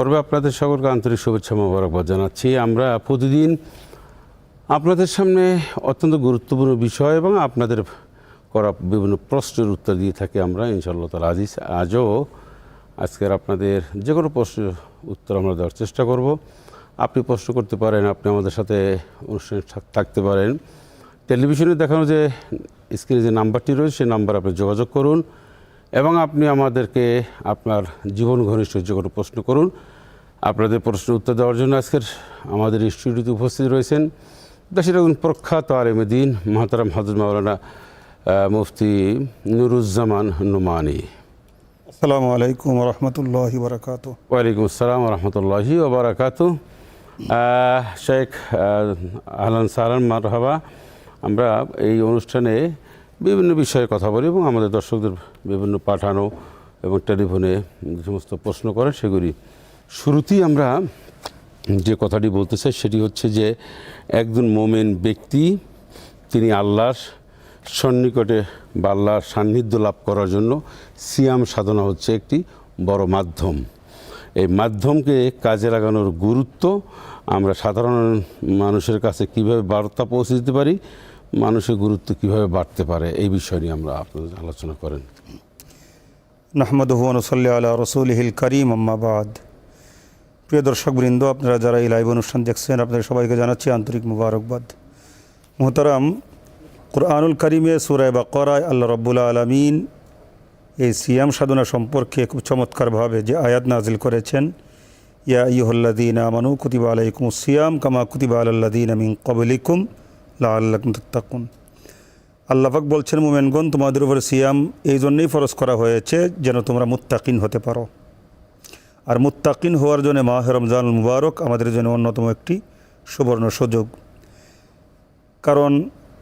পর্বে আপনাদের সকলকে আন্তরিক শুভেচ্ছা মোবারকবাদ জানাচ্ছি। আমরা প্রতিদিন আপনাদের সামনে অত্যন্ত গুরুত্বপূর্ণ বিষয় এবং আপনাদের করা বিভিন্ন প্রশ্নের উত্তর দিয়ে থাকি আমরা, ইনশাআল্লাহ তালা আজিজ। আজও আজকের আপনাদের যে কোনো প্রশ্নের উত্তর আমরা দেওয়ার চেষ্টা করব। আপনি প্রশ্ন করতে পারেন, আপনি আমাদের সাথে অনুষ্ঠানে থাকতে পারেন। টেলিভিশনে দেখানো যে স্ক্রিনে যে নাম্বারটি রয়েছে, সেই নাম্বার আপনি যোগাযোগ করুন। এবং আপনি আমাদেরকে আপনার জীবন ঘনিষ্ঠ যে কোনো প্রশ্ন করুন। আপনাদের প্রশ্নের উত্তর দেওয়ার জন্য আজকের আমাদের স্টুডিওতে উপস্থিত রয়েছেন দেশের একজন প্রখ্যাত আলেমদিন মহাতারাম হাজর মাওলানা মুফতি নুরুজ্জামান নুমানি। আসসালামু আলাইকুম রহমতুল্লাহ বরকাত ওয়ালাইকুম আসসালাম রহমতুল্লাহি ওবরাকাতু শেখ আহ, আহলান সালান মারহাবা। আমরা এই অনুষ্ঠানে বিভিন্ন বিষয়ে কথা বলি এবং আমাদের দর্শকদের বিভিন্ন পাঠানো এবং টেলিফোনে যে সমস্ত প্রশ্ন করে সেগুলি শুরুতেই আমরা যে কথাটি বলতে চাই সেটি হচ্ছে যে একজন মোমেন ব্যক্তি, তিনি আল্লাহর সন্নিকটে বা আল্লাহর সান্নিধ্য লাভ করার জন্য সিয়াম সাধনা হচ্ছে একটি বড় মাধ্যম। এই মাধ্যমকে কাজে লাগানোর গুরুত্ব আমরা সাধারণ মানুষের কাছে কীভাবে বার্তা পৌঁছে দিতে পারি মানুষের গুরুত্ব কীভাবে বাড়তে পারে, এই বিষয় নিয়ে আমরা আপনাদের আলোচনা করেন। নাহমদ হুয়ানসল্লি আল্লাহ রসুল হিল করিম আম্মাবাদ প্রিয় দর্শকবৃন্দ, আপনারা যারা এই লাইভ অনুষ্ঠান দেখছেন, আপনাদের সবাইকে জানাচ্ছি আন্তরিক মুবারকবাদ। মোহতারাম, কোরআনুল করিমে সুরায় বা করায় আল্লাহ রব্বুল্লা আলমিন এই সিয়াম সাধনা সম্পর্কে খুব চমৎকারভাবে যে আয়াত নাজিল করেছেন, ইয়া ইহল্লাদিন আমানু কুতিবা আলাইকুম সিয়াম কামা কুতিবা আল্লাদিন আমিন কবলিকুম লা আল্লাহ তাকুন আল্লাহাক বলছেন, মোমেনগণ, তোমাদের উপরে সিয়াম এই জন্যেই ফরজ করা হয়েছে যেন তোমরা মুত্তাকিন হতে পারো। আর মুত্তাকিন হওয়ার জন্য মাহ রমজান মুবারক আমাদের জন্য অন্যতম একটি সুবর্ণ সুযোগ। কারণ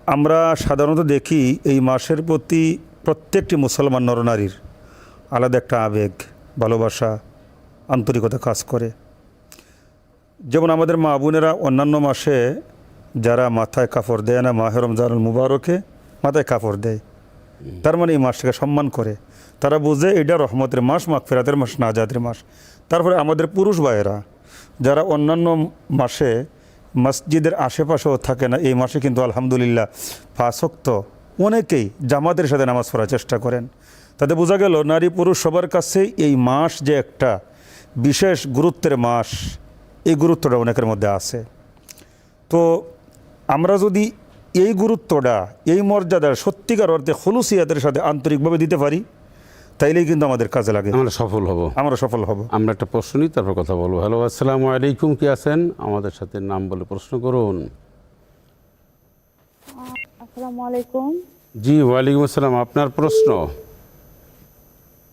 আমরা সাধারণত দেখি এই মাসের প্রতি প্রত্যেকটি মুসলমান নরনারীর আলাদা একটা আবেগ, ভালোবাসা, আন্তরিকতা কাজ করে। যেমন আমাদের মা বোনেরা অন্যান্য মাসে যারা মাথায় কাপড় দেয় না, মাহে রমজানুল মুবারকে মাথায় কাপড় দেয়। তার মানে এই মাসটাকে সম্মান করে। তারা বুঝে এটা রহমতের মাস মাখ ফেরাতের মাস নাজাদের মাস। তারপরে আমাদের পুরুষ ভাইয়েরা, যারা অন্যান্য মাসে মসজিদের আশেপাশেও থাকে না, এই মাসে কিন্তু আলহামদুলিল্লাহ ফাঁসক্ত অনেকেই জামাতের সাথে নামাজ পড়ার চেষ্টা করেন। তাতে বোঝা গেল নারী পুরুষ সবার কাছেই এই মাস যে একটা বিশেষ গুরুত্বের মাস, এই গুরুত্বটা অনেকের মধ্যে আছে। তো আমরা যদি এই গুরুত্বটা এই মর্যাদা সত্যিকার অর্থে হলুসিয়াতের সাথে আন্তরিকভাবে দিতে পারি তাইলেই কিন্তু আমাদের কাজে লাগে। আমরা সফল হব। আমরা সফল হব। আমরা একটা প্রশ্ন নিই তারপর কথা বলব। হ্যালো আসসালামু আলাইকুম কি আছেন? আমাদের সাথে নাম বলে প্রশ্ন করুন। আসসালামু আলাইকুম। জি ওয়ালাইকুম আসসালাম। আপনার প্রশ্ন?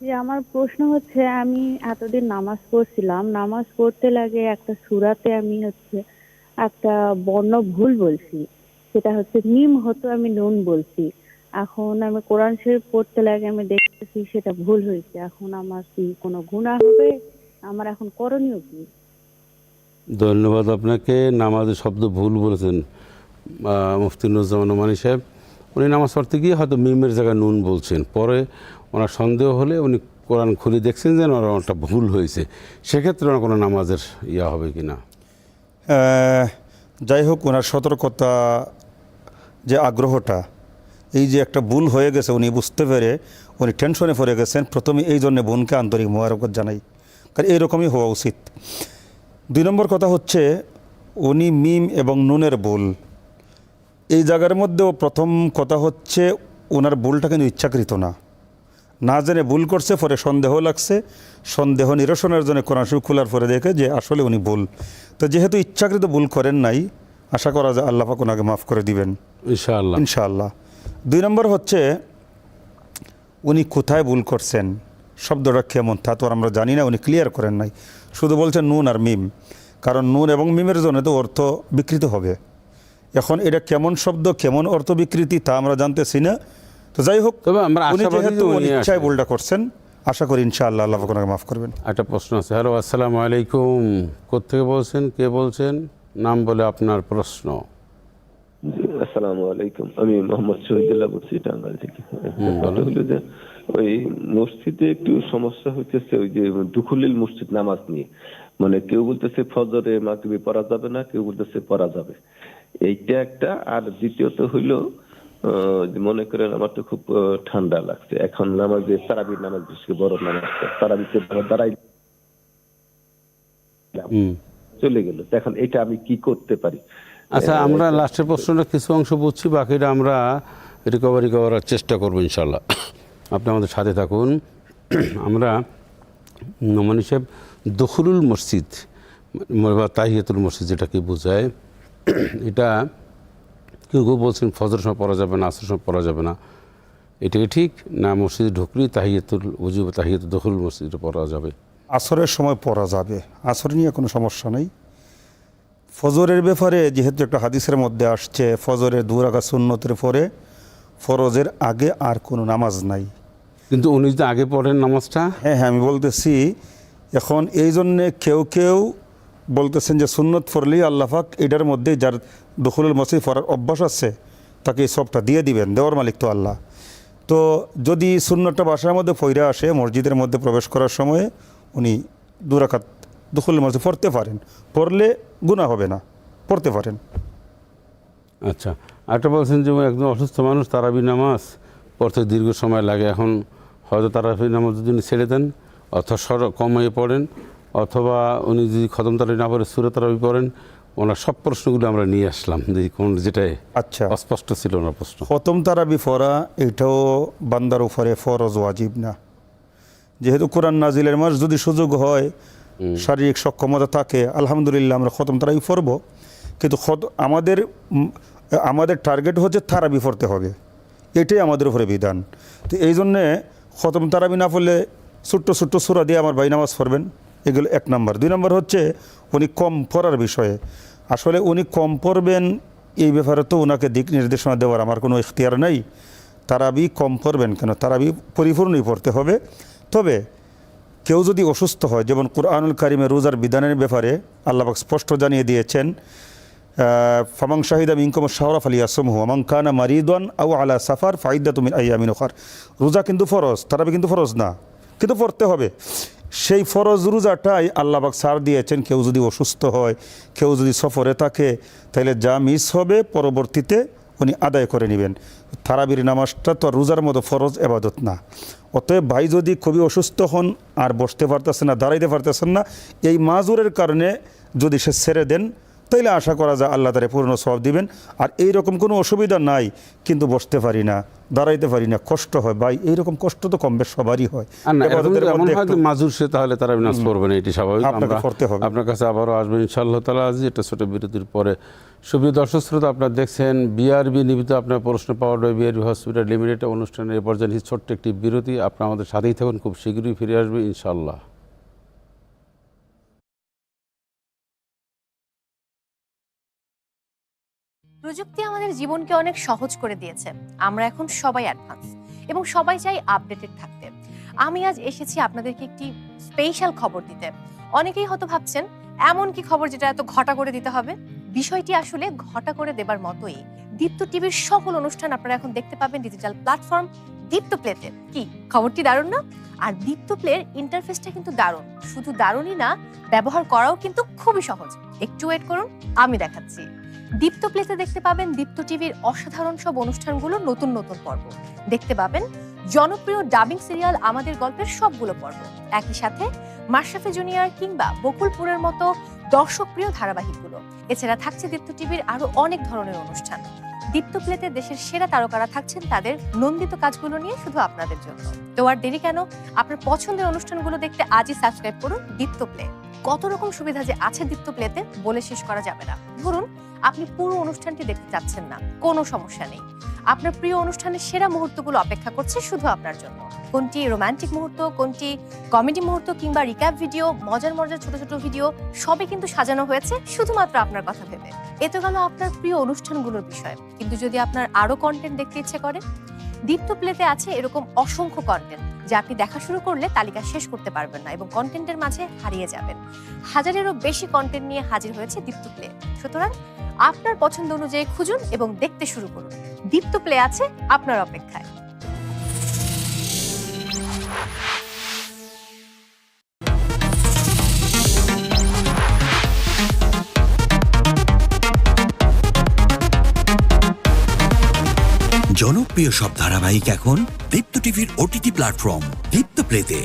যে আমার প্রশ্ন হচ্ছে আমি এতদিন নামাজ পড়ছিলাম। নামাজ পড়তে লাগে একটা সুরাতে আমি হচ্ছে একটা বর্ণ ভুল বলছি। সেটা হচ্ছে মিম হতো আমি নুন বলছি। এখন আমি কোরআন শরীফ পড়তে লাগে আমি দেখতেছি সেটা ভুল হয়েছে। এখন আমার কি কোনো গুণা হবে? আমার এখন করণীয় কি? ধন্যবাদ আপনাকে। নামাজের শব্দ ভুল বলেছেন আহ, মুফতি নুরুজ্জামান ওমানি সাহেব। উনি নামাজ পড়তে গিয়ে হয়তো মিমের জায়গায় নুন বলছেন। পরে ওনার সন্দেহ হলে উনি কোরআন খুলে দেখছেন যে ওনার ভুল হয়েছে। সেক্ষেত্রে ওনার কোনো নামাজের ইয়া হবে কি না যাই হোক, ওনার সতর্কতা যে আগ্রহটা, এই যে একটা ভুল হয়ে গেছে, উনি বুঝতে পেরে উনি টেনশনে পড়ে গেছেন। প্রথমে এই জন্য বোনকে আন্তরিক মোবারকত জানাই, কারণ এইরকমই হওয়া উচিত। দুই নম্বর কথা হচ্ছে, উনি মিম এবং নুনের ভুল। এই জায়গার মধ্যেও প্রথম কথা হচ্ছে ওনার ভুলটা কিন্তু ইচ্ছাকৃত না। না জেনে ভুল করছে পরে সন্দেহ লাগছে। সন্দেহ নিরসনের জন্য কোরআন শরীফ খোলার পরে দেখে যে আসলে উনি ভুল। তো যেহেতু ইচ্ছাকৃত ভুল করেন নাই আশা করা যায় আল্লাহ পাক ওনাকে মাফ করে দিবেন। ইনশাআল্লাহ। ইনশাআল্লাহ। দুই নম্বর হচ্ছে উনি কোথায় ভুল করছেন? শব্দটা কেমন? তা তো আমরা জানি না উনি ক্লিয়ার করেন নাই। শুধু বলছেন নুন আর মিম। কারণ নুন এবং মিমের জন্য তো অর্থ বিকৃত হবে। এখন এটা কেমন শব্দ কেমন অর্থ বিকৃতি তা আমরা জানতেছি না। তো যাই হোক তবে আমরা উনি যেহেতু ইচ্ছায়। ভুলটা করছেন আশা করি ইনশাআল্লাহ আল্লাহ ওনাকে মাফ করবেন। একটা প্রশ্ন আছে হ্যালো আসসালামু আলাইকুম কোথেকে বলছেন কে বলছেন? নাম বলে আপনার প্রশ্ন। জি, আসসালামু আলাইকুম আমি মোহাম্মদ শহীদুল্লাহ বলছি টাঙ্গাইল থেকে। হলো যে ওই মসজিদে একটু সমস্যা হইতেছে ওই যে দুখুলিল মসজিদ নামাজ নিয়ে। মানে কেউ বলতেছে ফজরে মাগরিবে পড়া যাবে না কেউ বলতেছে পড়া যাবে। এইটা একটা। আর দ্বিতীয়ত হইল মনে করেন আমার তো খুব ঠান্ডা লাগছে। এখন নামাজে তারাবির নামাজ বেশি বড় নামাজ। তারাবিতে দাঁড়াই হুম। চলে গেল। এখন এটা আমি কি করতে পারি? আচ্ছা আমরা লাস্টের প্রশ্নটা কিছু অংশ বুঝছি বাকিটা আমরা রিকভারি করার চেষ্টা করব ইনশাল্লাহ আপনি আমাদের সাথে থাকুন। আমরা নমান হিসেব দখলুল মসজিদ বা তাহিয়াতুল মসজিদ যেটাকে বোঝায় এটা কেউ কেউ বলছেন ফজর সময় পড়া যাবে না আসর সময় পড়া যাবে না। এটাকে ঠিক না মসজিদে ঢুকলেই তাহিয়াতুল উজু বা তাহিয়াতুল দখলুল মসজিদে পড়া যাবে। আসরের সময় পড়া যাবে। আসর নিয়ে কোনো সমস্যা নেই। ফজরের ব্যাপারে যেহেতু একটা হাদিসের মধ্যে আসছে ফজরের দু রাখা সুন্নতের পরে ফরজের আগে আর কোনো নামাজ নাই। কিন্তু উনি যদি আগে পড়েন নামাজটা? হ্যাঁ হ্যাঁ আমি বলতেছি এখন এই জন্যে কেউ কেউ বলতেছেন যে সুন্নত ফরলি আল্লাহাক এটার মধ্যে যার দখলুল মসজিদ ফরার অভ্যাস আছে, তাকে সবটা দিয়ে দিবেন, দেওয়ার মালিক তো আল্লাহ। তো যদি সুন্নতটা বাসার মধ্যে ফইরা আসে, মসজিদের মধ্যে প্রবেশ করার সময়ে উনি দুরাকাত দখলুল মসজিদ পড়তে পারেন। পড়লে গুণা হবে না, পড়তে পারেন। আচ্ছা আরেকটা বলছেন যে একদম অসুস্থ মানুষ, তারাবি নামাজ পড়তে দীর্ঘ সময় লাগে। এখন হয়তো তারাবি নামাজ যদি ছেড়ে দেন অথবা সর কমিয়ে পড়েন অথবা উনি যদি খতম তারাবি না পড়ে সুরে তারাবি পড়েন ওনার সব প্রশ্নগুলো আমরা নিয়ে আসলাম। যে কোন যেটাই আচ্ছা। অস্পষ্ট ছিল ওনার প্রশ্ন। খতম তারাবি ফরা এটাও বান্দার উপরে ফরজ ওয়াজিব না। যেহেতু কোরআন নাজিলের মাস যদি সুযোগ হয় শারীরিক সক্ষমতা থাকে আলহামদুলিল্লাহ আমরা খতম তারাবি পড়ব। কিন্তু আমাদের আমাদের টার্গেট হচ্ছে তারাবি পড়তে হবে। এটাই আমাদের উপরে বিধান। তো এই জন্যে খতম তারাবি না পড়লে ছোট্ট ছোট্ট সুরা দিয়ে আমার ভাই নামাজ পড়বেন। এগুলো এক নম্বর। দুই নম্বর হচ্ছে, উনি কম পড়ার বিষয়ে। আসলে উনি কম পড়বেন, এই ব্যাপারে তো ওনাকে দিক নির্দেশনা দেওয়ার আমার কোনো ইখতিয়ার নেই। তারাবি কম পড়বেন কেন? তারাবি পরিপূর্ণই পড়তে হবে। তবে কেউ যদি অসুস্থ হয়, যেমন কোরআনুল কারিমে রোজার বিধানের ব্যাপারে আল্লাহবাক স্পষ্ট জানিয়ে দিয়েছেন ফামাং শাহিদা মিনকম শাহরাফ আলী আসমহু আমাং খানা মারিদন আউ আলা সাফার ফাইদা তুমি আইয়ামিন ওখার রোজা কিন্তু ফরজ, তারাবি কিন্তু ফরজ না। কিন্তু পড়তে হবে। সেই ফরজ রোজাটাই আল্লাহবাক সার দিয়েছেন, কেউ যদি অসুস্থ হয়, কেউ যদি সফরে থাকে তাহলে যা মিস হবে পরবর্তীতে উনি আদায় করে নেবেন। তারাবির নামাজটা তো রোজার মতো ফরজ এবাদত না। অতএব ভাই যদি খুবই অসুস্থ হন, আর বসতে পারতেছেন না, দাঁড়াইতে পারতেছেন না, এই মাজুরের কারণে যদি সে ছেড়ে দেন তাইলে আশা করা যায় আল্লাহ তারে পূর্ণ সব দিবেন। আর এই রকম কোনো অসুবিধা নাই কিন্তু বসতে পারি না দাঁড়াইতে পারি না কষ্ট হয়। ভাই এইরকম কষ্ট তো কম বেশ সবারই হয়। মাজুর সে তাহলে তারা নামাজ পড়বে না এটি স্বাভাবিক। আপনাকে পড়তে হবে। আপনার কাছে আবারও আসবেন ইনশাআল্লাহ তালা আজ এটা ছোট বিরতির পরে। সুপ্রিয় দর্শক শ্রোতা আপনারা দেখছেন বিআরবি নিমিত্ত আপনার প্রশ্ন পাওয়ার বিআরবি হসপিটাল লিমিটেড অনুষ্ঠানের এ পর্যায়ে ছোট্ট একটি বিরতি। আপনার আমাদের সাথেই থাকুন খুব শীঘ্রই ফিরে আসবে ইনশাআল্লাহ। প্রযুক্তি আমাদের জীবনকে অনেক সহজ করে দিয়েছে। আমরা এখন সবাই অ্যাডভান্স এবং সবাই চাই আপডেটেড থাকতে। আমি আজ এসেছি আপনাদেরকে একটি স্পেশাল খবর দিতে। অনেকেই হয়তো ভাবছেন, এমন কি খবর যেটা এত ঘটা করে দিতে হবে? বিষয়টি আসলে ঘটা করে দেবার মতোই। দীপ্ত টিভির সকল অনুষ্ঠান আপনারা এখন দেখতে পাবেন ডিজিটাল প্ল্যাটফর্ম দীপ্ত প্লেতে কি, খবরটি দারুণ না? আর দীপ্ত প্লের ইন্টারফেসটা কিন্তু দারুণ। শুধু দারুণই না, ব্যবহার করাও কিন্তু খুবই সহজ। একটু ওয়েট করুন, আমি দেখাচ্ছি। দীপ্ত প্লেসে দেখতে পাবেন দীপ্ত টিভির অসাধারণ সব অনুষ্ঠানগুলো নতুন নতুন পর্ব। দেখতে পাবেন জনপ্রিয় ডাবিং সিরিয়াল আমাদের গল্পের সবগুলো পর্ব। একই সাথে মাশরাফি জুনিয়র কিংবা বকুলপুরের মতো দর্শকপ্রিয় ধারাবাহিকগুলো। এছাড়া থাকছে দীপ্ত টিভির আরও অনেক ধরনের অনুষ্ঠান। দীপ্ত প্লেতে দেশের সেরা তারকারা থাকছেন তাদের নন্দিত কাজগুলো নিয়ে শুধু আপনাদের জন্য। তো আর দেরি কেন? আপনার পছন্দের অনুষ্ঠানগুলো দেখতে আজই সাবস্ক্রাইব করুন দীপ্ত প্লে। কত রকম সুবিধা যে আছে দীপ্ত প্লেতে বলে শেষ করা যাবে না। ধরুন, আপনি পুরো অনুষ্ঠানটি দেখতে চাচ্ছেন না, কোনো সমস্যা নেই। আপনার প্রিয় অনুষ্ঠানের সেরা মুহূর্তগুলো অপেক্ষা করছে শুধু আপনার জন্য। কোনটি রোমান্টিক মুহূর্ত, কোনটি কমেডি মুহূর্ত কিংবা রিক্যাপ ভিডিও মজার মজার ছোট ছোট ভিডিও সবই কিন্তু সাজানো হয়েছে শুধুমাত্র আপনার কথা ভেবে। এ তো গেল আপনার প্রিয় অনুষ্ঠানগুলোর বিষয়। কিন্তু যদি আপনার আরও কন্টেন্ট দেখতে ইচ্ছে করে, দীপ্ত প্লেতে আছে এরকম অসংখ্য কন্টেন্ট যা আপনি দেখা শুরু করলে তালিকা শেষ করতে পারবেন না এবং কন্টেন্টের মাঝে হারিয়ে যাবেন। হাজারেরও বেশি কন্টেন্ট নিয়ে হাজির হয়েছে দীপ্ত প্লে। সুতরাং আপনার পছন্দ অনুযায়ী খুঁজুন এবং দেখতে শুরু করুন। দীপ্ত প্লে আছে আপনার অপেক্ষায়। জনপ্রিয় সব ধারাবাহিক এখন দীপ্ত টিভির ওটিটি প্ল্যাটফর্ম দীপ্ত প্লেতে।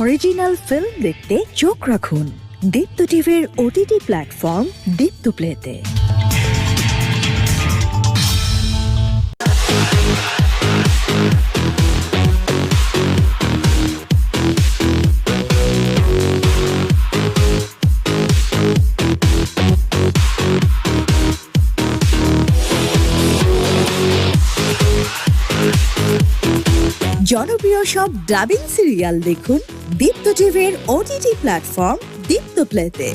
অরিজিনাল ফিল্ম দেখতে চোখ রাখুন। দীপ্ত টিভির ওটিটি প্ল্যাটফর্ম দীপ্ত প্লেতে জনপ্রিয় সব ডাবিং সিরিয়াল দেখুন। দীপ্ত টিভির ওটিটি প্ল্যাটফর্ম দীপ্ত প্লেতে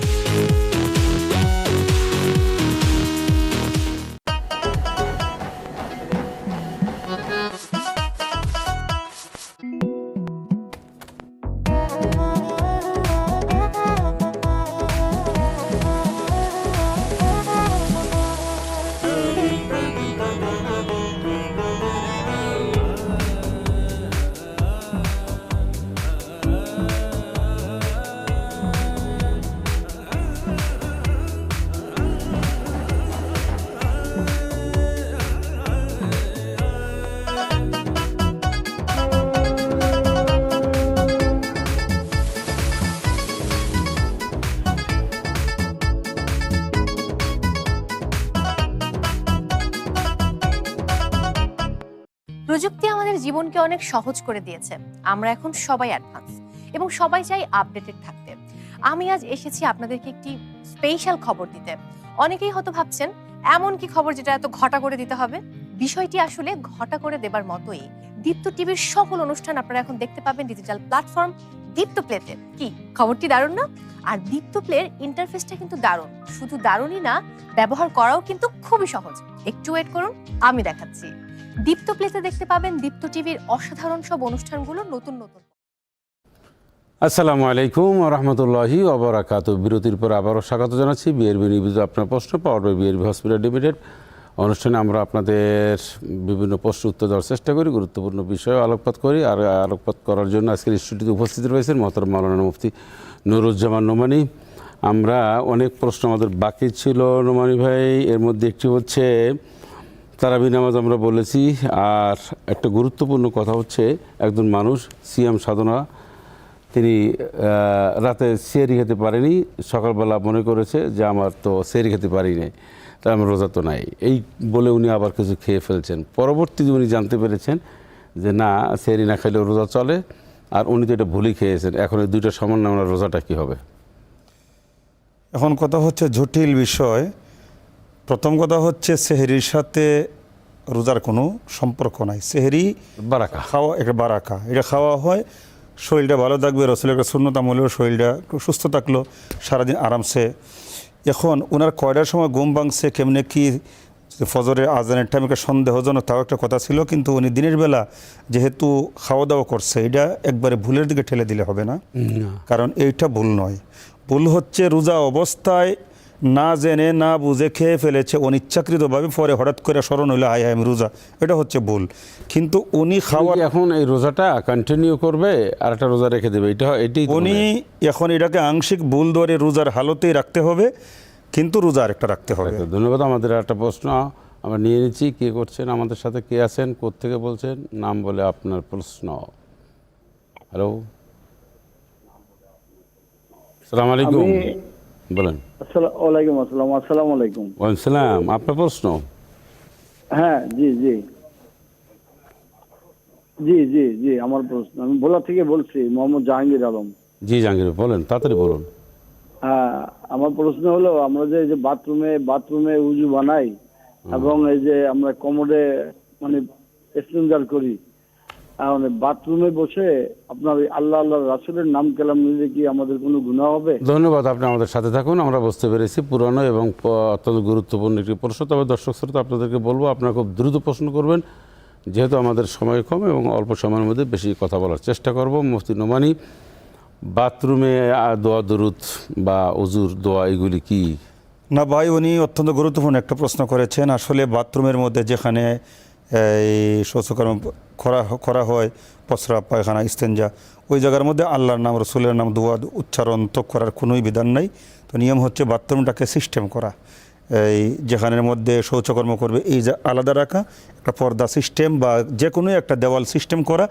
জীবনকে অনেক সহজ করে দিয়েছে। আমরা এখন সবাই অ্যাডভান্স এবং সবাই চাই আপডেটেড থাকতে। আমি আজ এসেছি আপনাদেরকে একটি স্পেশাল খবর দিতে। অনেকেই হয়তো ভাবছেন, এমন কি খবর যেটা এত ঘটা করে দিতে হবে? বিষয়টি আসলে ঘটা করে দেবার মতোই। দীপ্ত টিভির সকল অনুষ্ঠান আপনারা এখন দেখতে পাবেন ডিজিটাল প্ল্যাটফর্ম দীপ্ত প্লেতে কি, খবরটি দারুণ না? আর দীপ্ত প্লের ইন্টারফেসটা কিন্তু দারুণ। শুধু দারুণই না, ব্যবহার করাও কিন্তু খুবই সহজ। একটু ওয়েট করুন, আমি দেখাচ্ছি। দীপ্ত প্লেতে দেখতে পাবেন দীপ্ত টিভির অসাধারণ সব অনুষ্ঠানগুলো নতুন নতুন। আসসালামু আলাইকুম রহমতুল্লাহি অবরাকাত বিরতির পর আবারও স্বাগত জানাচ্ছি বিএরবি নিবেদিত আপনার প্রশ্ন power by BRB hospital limited. অনুষ্ঠানে আমরা আপনাদের বিভিন্ন প্রশ্ন উত্তর দেওয়ার চেষ্টা করি, গুরুত্বপূর্ণ বিষয়ে আলোকপাত করি। আর আলোকপাত করার জন্য আজকের স্টুডিওতে উপস্থিত রয়েছেন মহতরম মাওলানা মুফতি নুরুজ্জামান নোমানি। আমরা অনেক প্রশ্ন আমাদের বাকি ছিল নোমানি ভাই, এর মধ্যে একটি হচ্ছে তারাবি নামাজ আমরা বলেছি, আর একটা গুরুত্বপূর্ণ কথা হচ্ছে, একজন মানুষ সিয়াম সাধনা, তিনি রাতে সেরি খেতে পারেনি, সকালবেলা মনে করেছে যে আমার তো সেরি খেতে পারি নাই তাই আমার রোজা তো নাই। এই বলে উনি আবার কিছু খেয়ে ফেলছেন। পরবর্তীতে উনি জানতে পেরেছেন যে না সেরি না খেলেও রোজা চলে, আর উনি তো এটা ভুলই খেয়েছেন। এখন এই দুইটা সমান আমরা রোজাটা কী হবে? এখন কথা হচ্ছে জটিল বিষয়। প্রথম কথা হচ্ছে সেহেরির সাথে রোজার কোনো সম্পর্ক নাই। সেহেরি বারাকা। খাওয়া একটা বারাকা। এটা খাওয়া হয় শরীরটা ভালো থাকবে রসুলের একটা শূন্যতা মূল্যেও শরীরটা একটু সুস্থ থাকল সারাদিন আরামসে। এখন ওনার কয়টার সময় ঘুম ভাঙছে কেমনে কি ফজরের আজানের টাইমে একটা সন্দেহজনক তাও একটা কথা ছিল কিন্তু উনি দিনের বেলা যেহেতু খাওয়া দাওয়া করছে এটা একবারে ভুলের দিকে ঠেলে দিলে হবে না। কারণ এইটা ভুল নয়। ভুল হচ্ছে রোজা অবস্থায় না জেনে না বুঝে খেয়ে ফেলেছে অনিচ্ছাকৃতভাবে পরে হঠাৎ করে স্মরণ হইলে হায় আমি রোজা। এটা হচ্ছে ভুল। কিন্তু উনি খাওয়া এখন এই রোজাটা কন্টিনিউ করবে আর একটা রোজা রেখে দেবে? এটা এটি উনি এখন এটাকে আংশিক ভুল ধরে রোজার হালতেই রাখতে হবে কিন্তু রোজা আরেকটা রাখতে হবে। হয়। ধন্যবাদ আমাদের একটা প্রশ্ন। আমরা নিয়ে নিচ্ছি কে করছেন আমাদের সাথে? কে আছেন? কোত্থেকে বলছেন? নাম বলে আপনার প্রশ্ন। হ্যালো সালাম আলাইকুম। বলেন। আসসালাম ওয়ালাইকুম আসসালাম আসসালামু আলাইকুম। ওয়ালাইকুম সালাম আপনার প্রশ্ন? হ্যাঁ জি জি। জি জি জি আমার প্রশ্ন। আমি ভোলা থেকে বলছি মোহাম্মদ জাহাঙ্গীর আলম। জি জাহাঙ্গীর বলেন তাড়াতাড়ি বলুন। হ্যাঁ আমার প্রশ্ন হলো আমরা যে যে বাথরুমে বাথরুমে উজু বানাই এবং এই যে আমরা কমোডে মানে স্টেঞ্জার করি বাথরুমে বসে আপনার ওই আল্লাহ আল্লাহ রাসুলের নাম কালাম নিলে কি আমাদের কোনো গুণা হবে? ধন্যবাদ আপনি আমাদের সাথে থাকুন। আমরা বুঝতে পেরেছি পুরানো এবং অত্যন্ত গুরুত্বপূর্ণ একটি প্রশ্ন। তবে দর্শক শ্রোতা আপনাদেরকে বলব আপনারা খুব দ্রুত প্রশ্ন করবেন। যেহেতু আমাদের সময় কম এবং অল্প সময়ের মধ্যে বেশি কথা বলার চেষ্টা করব। মুফতি নোমানি বাথরুমে দোয়া দরুদ বা অজুর দোয়া এগুলি কি? না ভাই উনি অত্যন্ত গুরুত্বপূর্ণ একটা প্রশ্ন করেছেন। আসলে বাথরুমের মধ্যে যেখানে এই শৌচকর্ম করা করা হয়, পসরা, পায়খানা, ইস্তেঞ্জা। ওই জায়গার মধ্যে আল্লাহর নাম, রসুলের নাম, দোয়া, উচ্চারণ তো করার কোনোই বিধান নাই। তো নিয়ম হচ্ছে বাথরুমটাকে সিস্টেম করা। এই যেখানের মধ্যে শৌচকর্ম করবে, এই যে আলাদা রাখা, একটা পর্দা সিস্টেম বা যে কোনো একটা দেওয়াল সিস্টেম করা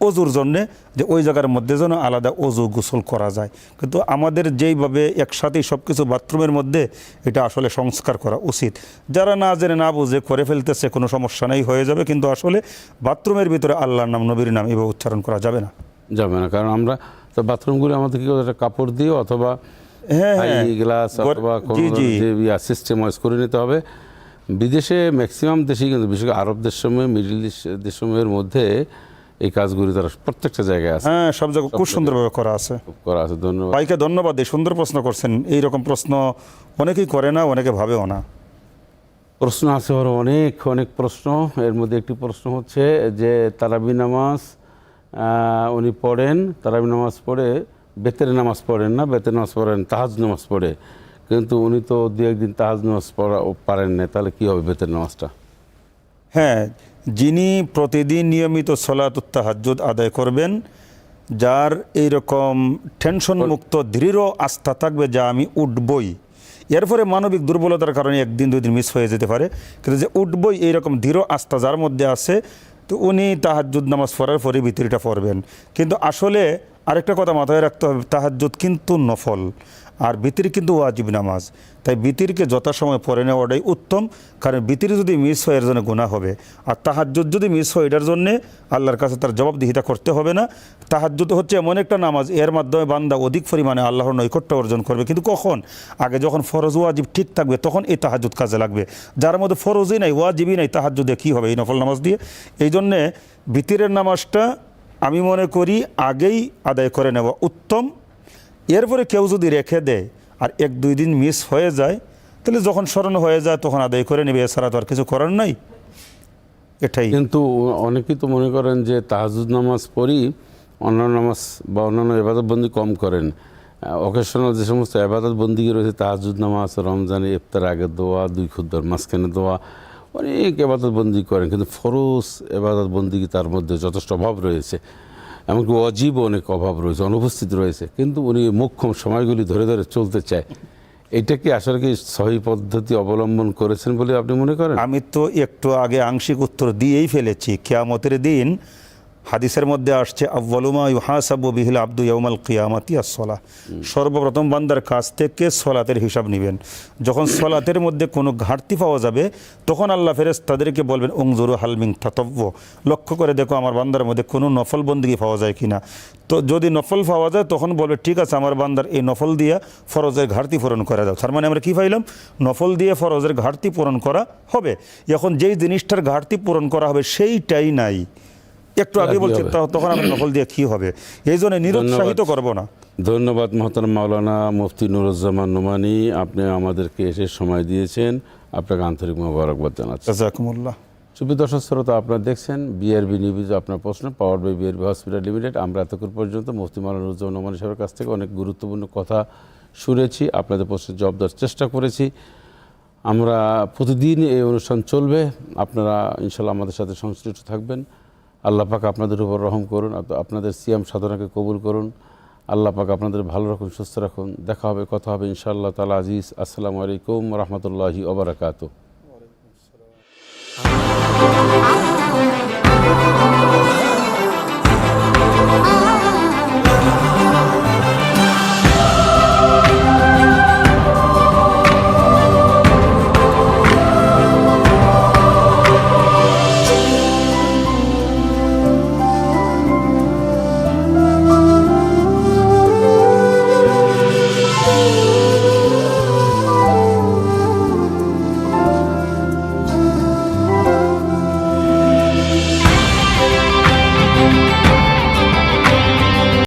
অজুর জন্যে, যে ওই জায়গার মধ্যে যেন আলাদা অজু গোসল করা যায়। কিন্তু আমাদের যেইভাবে একসাথেই সব কিছু বাথরুমের মধ্যে, এটা আসলে সংস্কার করা উচিত। যারা না জেনে না বুঝে করে ফেলতেছে, কোনো সমস্যা নেই, হয়ে যাবে। কিন্তু আসলে বাথরুমের ভিতরে আল্লাহর নাম, নবীর নাম এভাবে উচ্চারণ করা যাবে না। যাবে না। কারণ আমরা তো বাথরুমগুলি আমাদের কি একটা কাপড় দিয়ে অথবা হ্যাঁ হ্যাঁ। গ্লাস অথবা কোনো জি সিস্টেম ওয়াইজ করে নিতে হবে। বিদেশে ম্যাক্সিমাম দেশেই কিন্তু বিশেষ করে আরব দেশসমূহে মিডিল দেশসমূহের মধ্যে এই কাজগুলি তারা প্রত্যেকটা জায়গায় আছে। হ্যাঁ সব জায়গায় খুব সুন্দরভাবে করা আছে। করা আছে ধন্যবাদ। ভাইকে ধন্যবাদ এই সুন্দর প্রশ্ন করছেন। এই রকম প্রশ্ন অনেকেই করে না অনেকে ভাবেও না। প্রশ্ন আছে ওর অনেক অনেক প্রশ্ন। এর মধ্যে একটি প্রশ্ন হচ্ছে যে তারাবি নামাজ উনি পড়েন তারাবি নামাজ পড়ে বেতের নামাজ পড়েন না বেতের নামাজ পড়েন তাহাজ নামাজ পড়ে। কিন্তু উনি তো দু একদিন তাহাজ নামাজ পড়া পারেন না তাহলে কী হবে বেতের নামাজটা? হ্যাঁ যিনি প্রতিদিন নিয়মিত সলাত তাহাজ্জুদ আদায় করবেন যার এইরকম টেনশন মুক্ত দৃঢ় আস্থা থাকবে যা আমি উঠবই। এর ফলে মানবিক দুর্বলতার কারণে একদিন দুই দিন মিস হয়ে যেতে পারে। কিন্তু যে উঠবই এইরকম দৃঢ় আস্থা যার মধ্যে আছে তো উনি তাহাজ্জুদ নামাজ পড়ার পরে ভিতরিটা পড়বেন। কিন্তু আসলে আরেকটা কথা মাথায় রাখতে হবে, তাহাজ্জুদ কিন্তু নফল আর বিতির কিন্তু ওয়াজিব নামাজ। তাই বিতিরকে যথাসময় পড়ে নেওয়াটাই উত্তম, কারণ বিতির যদি মিস হয়, এর জন্য গুণা হবে। আর তাহাজ্জুদ যদি মিস হয়, এটার জন্যে আল্লাহর কাছে তার জবাবদিহিতা করতে হবে না। তাহাজ্জুদ হচ্ছে এমন একটা নামাজ, এর মাধ্যমে বান্দা অধিক পরিমাণে আল্লাহর নৈকট্য অর্জন করবে। কিন্তু কখন? আগে যখন ফরজ ওয়াজিব ঠিক থাকবে, তখন এই তাহাজ্জুদ কাজে লাগবে। যার মধ্যে ফরজই নাই, ওয়াজিবই নাই, তাহাজ্জুদে কী হবে এই নফল নামাজ দিয়ে? এই জন্যে বিতিরের নামাজটা আমি মনে করি আগেই আদায় করে নেওয়া উত্তম। এরপরে কেউ যদি রেখে দেয় আর এক দুই দিন মিস হয়ে যায়, তাহলে যখন স্মরণ হয়ে যায় তখন আদায় করে নেবে, এছাড়া তো আর কিছু করার নাই। এটাই। কিন্তু অনেকেই তো মনে করেন যে তাহাজুদ নামাজ পড়ি অন্যান্য নামাজ বা অন্যান্য এবাদত বন্দি কম করেন। অকেশনাল যে সমস্ত এবাদত বন্দি রয়েছে তাহাজুদ নামাজ রমজানে ইফতার আগে দোয়া, দুই খুদ্দর, মাঝখানে দোয়া অনেক এবাদত বন্দি করেন, কিন্তু ফরজ এবাদত বন্দি তার মধ্যে যথেষ্ট অভাব রয়েছে? এমনকি অজীব অনেক অভাব রয়েছে, অনুপস্থিত রয়েছে, কিন্তু উনি মোক্ষম সময়গুলি ধরে ধরে চলতে চায়। এটা কি আসলে কি সহি পদ্ধতি অবলম্বন করেছেন বলে আপনি মনে করেন? আমি তো একটু আগে আংশিক উত্তর দিয়েই ফেলেছি। কেয়ামতের দিন হাদিসের মধ্যে আসছে আব্বালুমা ইউহাসাবু বিহিল আব্দু ইয়াউমাল কিয়ামাতি আসলা সর্বপ্রথম বান্দার কাছ থেকে সলাতের হিসাব নেবেন। যখন সলাতের মধ্যে কোনো ঘাটতি পাওয়া যাবে, তখন আল্লাহ ফেরেস তাদেরকে বলবেন ওংজুরু হালমিং থাতব্য লক্ষ্য করে দেখো, আমার বান্দার মধ্যে কোনো নফল বন্দিগি পাওয়া যায় কিনা। তো যদি নফল পাওয়া যায়, তখন বলবে, ঠিক আছে, আমার বান্দার এই নফল দিয়ে ফরজের ঘাটতি পূরণ করা দাও তার মানে আমরা কী পাইলাম? নফল দিয়ে ফরজের ঘাটতি পূরণ করা হবে। এখন যেই জিনিসটার ঘাটতি পূরণ করা হবে, সেইটাই নাই। একটু আগে বলছি তা- তখন আমরা নকল দিয়ে কি হবে? এই জন্য নিরুৎসাহিত করব না। ধন্যবাদ মহতারাম মাওলানা মুফতি নুরুজ্জামান নোমানি আপনি আমাদেরকে এসে সময় দিয়েছেন। আপনাকে আন্তরিক মোবারকবাদ জানাচ্ছি। জাজাকুমুল্লাহ। সুপ্রিয় দর্শক শ্রোতা আপনারা দেখছেন বিআরবি নিউজ আপনার প্রশ্ন power by BRB hospital limited আমরা এতক্ষণ পর্যন্ত মুফতি মাওলানা নুরুজ্জামান নোমানি সাহেবের কাছ থেকে অনেক গুরুত্বপূর্ণ কথা শুনেছি আপনাদের প্রশ্নের জবাব দেওয়ার চেষ্টা করেছি। আমরা প্রতিদিন এই অনুষ্ঠান চলবে। আপনারা ইনশাল্লাহ আমাদের সাথে সংশ্লিষ্ট থাকবেন। আল্লাহ পাক আপনাদের উপর রহম করুন আপ- আপনাদের সিয়াম সাধনাকে কবুল করুন। আল্লাহ পাক আপনাদের ভালো রাখুন, সুস্থ রাখুন। দেখা হবে, কথা হবে ইনশাআল্লাহ তালা আজিজ। আসসালামু আলাইকুম রহমতুল্লাহি ওবরাকাতু